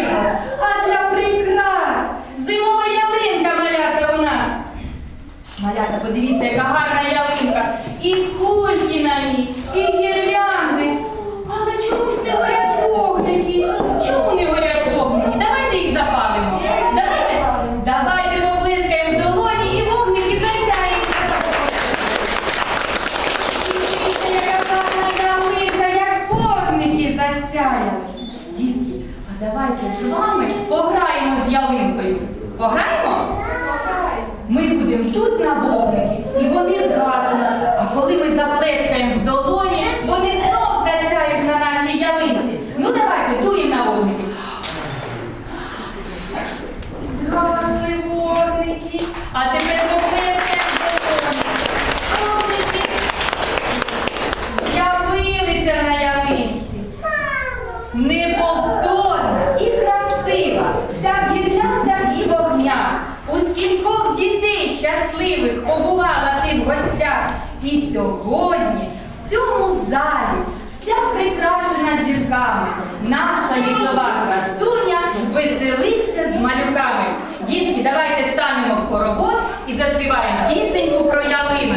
для а для прикрас. Зимова ялинка малята у нас. Малята, подивіться, яка гарна ялинка. І кульки на ній, і гірлянди. Давайте з вами пограємо з ялинкою. Пограємо? Ми будемо тут на вогники, і вони згаснуть. А коли ми заплескаємо в долоні, вони знов засяють на нашій ялинці. Ну давайте, дуємо на вогники. Згасли вогники. А тепер поплескаємо в долоні. Вогники з'явилися на ялинці. Неповторна і красива, вся в гірляндах і вогнях. У скількох дітей щасливих побувала ти в гостях. І сьогодні в цьому залі вся прикрашена зірками. Наша лісова красуня веселиться з малюками. Дітки, давайте станемо в хоровод і заспіваємо пісеньку про ялину.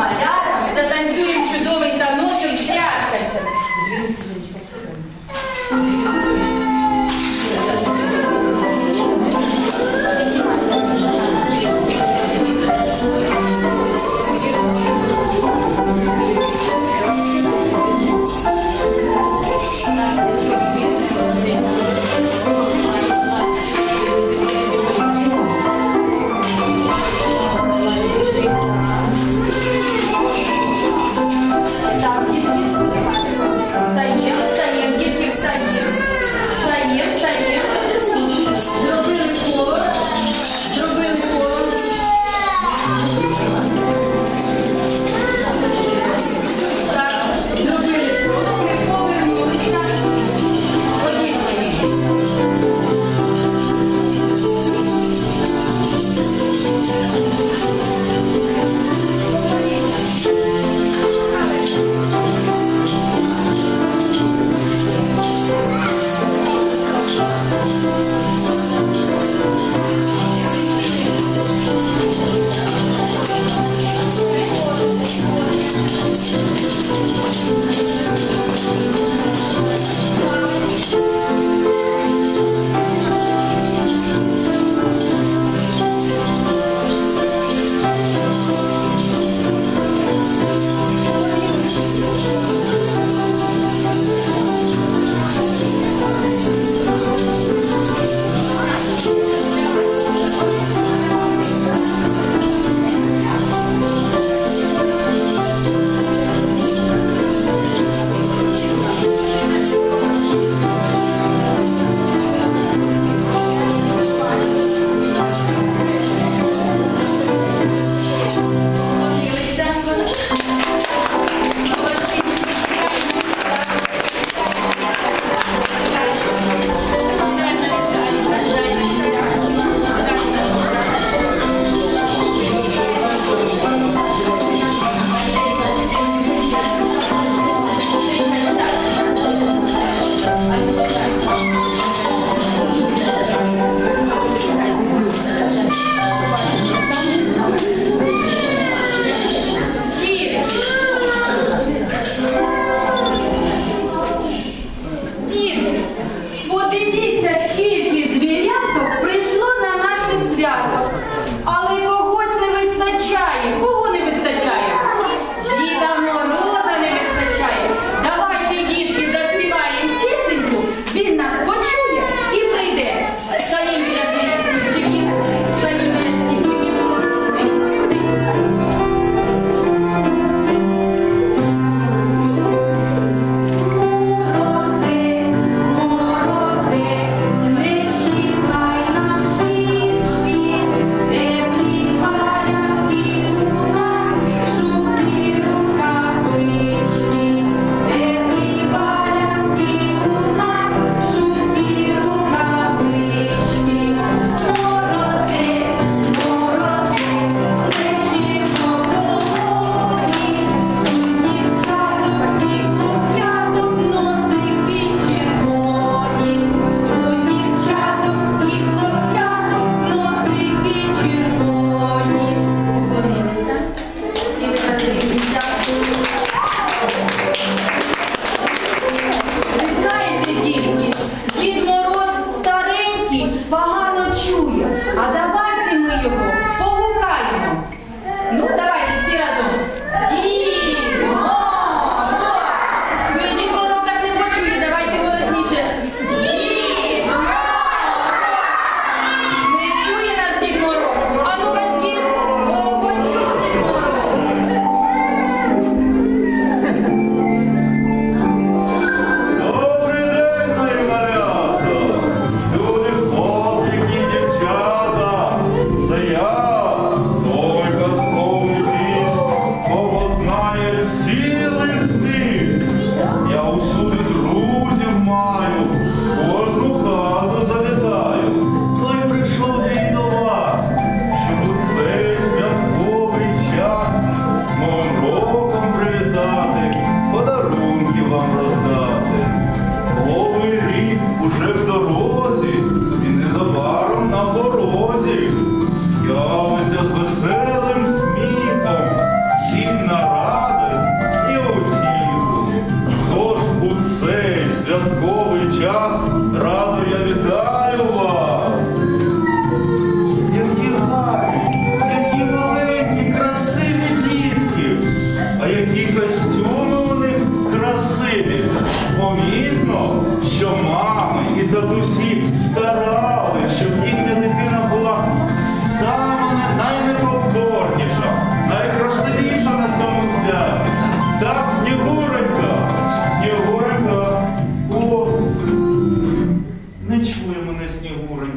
말이야.